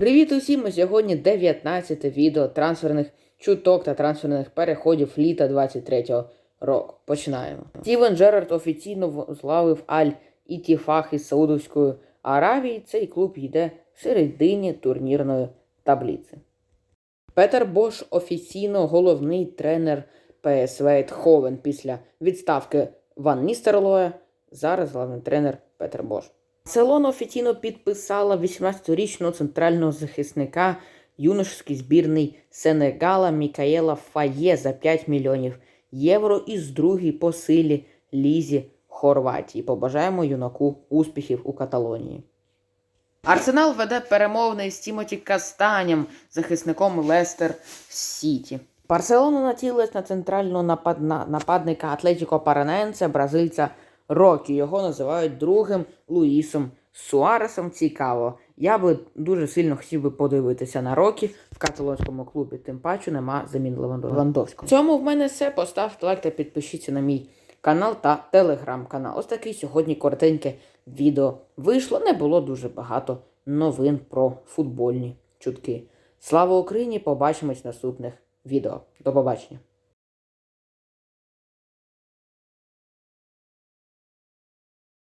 Привіт усім! Сьогодні 19 відео трансферних чуток та трансферних переходів літа 23-го року. Починаємо. Стівен Джерард офіційно злавив Аль Ітіфах із Саудовської Аравії. Цей клуб йде в середині турнірної таблиці. Петер Бош офіційно головний тренер ПСВ Eindhoven після відставки Ван Ністерлоя. Зараз головний тренер Петер Бош. Селона офіційно підписала 18-річного центрального захисника юношеський збірний Сенегала Мікаєла Фає за 5 мільйонів євро із другій по силі Лізі Хорватії. Побажаємо юнаку успіхів у Каталонії. Арсенал веде перемовини з Тімоті Кастанєм, захисником Лестер Сіті. Барселона націлилась на центрального нападна... нападника Атлетіко Параненце, бразильця Рокі. Його називають другим Луїсом Суаресом. Цікаво. Я би дуже сильно хотів би подивитися на Рокі в каталонському клубі. Тим паче нема замін Левандовського. В цьому в мене все. Поставте лайк та підпишіться на мій канал та телеграм-канал. Ось такий сьогодні коротеньке відео вийшло. Не було дуже багато новин про футбольні чутки. Слава Україні! Побачимось в наступних відео. До побачення!